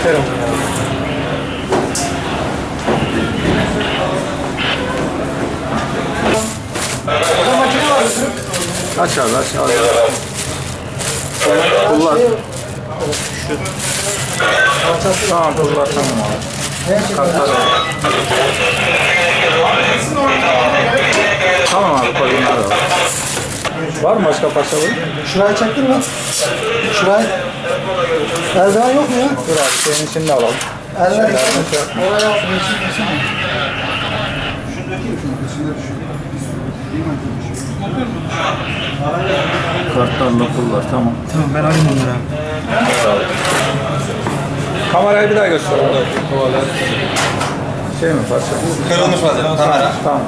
Yeter ama ya. Burada makine var mı? Aç abi aç abi. Kullan. Kullan. Şu. Tamam kullan tamam abi. Kartlar abi. Var mı başka parça bu? Şurayı çektin mi? Şurayı. Eldiven yok mu ya? Dur abi senin için de alalım. Eldiven yok. mesela. Oraya resim. Kartlarla kullan tamam. Tamam ben alayım onları abi. Kamerayı bir daha göster. Şey mi parça? Kırılmış vaziyette kamera. Tamam.